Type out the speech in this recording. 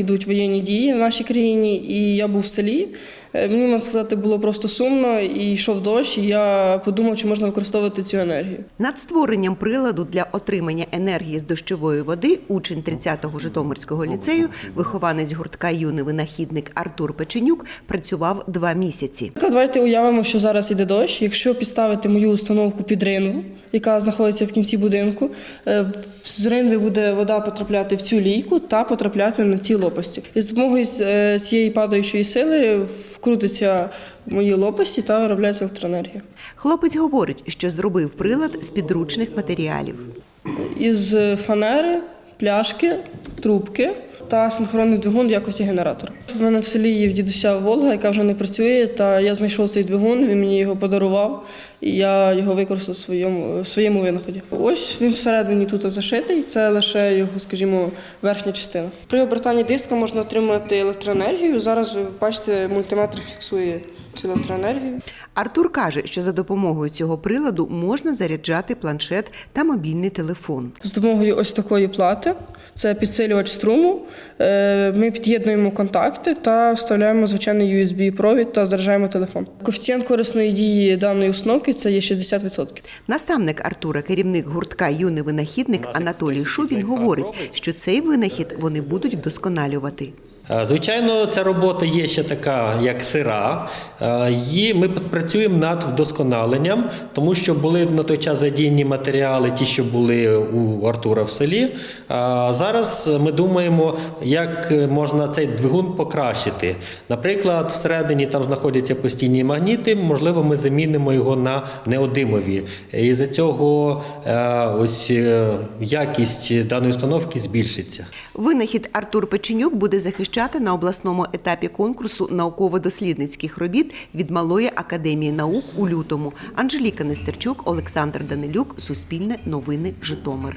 Ідуть воєнні дії в нашій країні, і я був в селі. Е, Мені можна сказати, було просто сумно, і йшов дощ, і я подумав, чи можна використовувати цю енергію. Над створенням приладу для отримання енергії з дощової води учень 30-го Житомирського ліцею, вихованець гуртка юний винахідник Артур Печенюк, працював два місяці. Давайте уявимо, що зараз іде дощ. Якщо підставити мою установку під ринву, яка знаходиться в кінці будинку, е, з ринви буде вода потрапляти в цю лійку та потрапляти на ці лопасті. І з допомогою е, цієї падаючої сили вкрутиться мої лопасті та виробляється електроенергія. Хлопець говорить, що зробив прилад з підручних матеріалів. Із фанери, пляшки, трубки та синхронний двигун в якості генератора. В мене в селі є дідуся Волга, яка вже не працює, та я знайшов цей двигун, він мені його подарував, і я його використав в своєму, в своєму винаході. Ось він всередині тут зашитий, це лише його, скажімо, верхня частина. При обертанні диска можна отримати електроенергію. Зараз ви бачите, мультиметр фіксує цю електроенергію. Артур каже, що за допомогою цього приладу можна заряджати планшет та мобільний телефон. З допомогою ось такої плати, це підсилювач струму. е, Ми під'єднуємо контакти та вставляємо звичайний USB-провід та заряджаємо телефон. Коефіцієнт корисної дії даної установки це є 60%. Наставник Артура, керівник гуртка юний винахідник Анатолій Шубін говорить, що цей винахід вони будуть вдосконалювати. Е, Звичайно, ця робота є ще така, як сира. Е, Її ми працюємо над вдосконаленням, тому що були на той час задіяні матеріали, ті, що були у Артура в селі. А Зараз ми думаємо, як можна цей двигун покращити. Наприклад, всередині там знаходяться постійні магніти. Можливо, ми замінимо його на неодимові. І за цього е, ось е, якість даної установки збільшиться. Винахід Артур Печенюк буде захищати на обласному етапі конкурсу науково-дослідницьких робіт від Малої академії наук у лютому. Анжеліка Нестерчук, Олександр Данилюк, Суспільне новини, Житомир.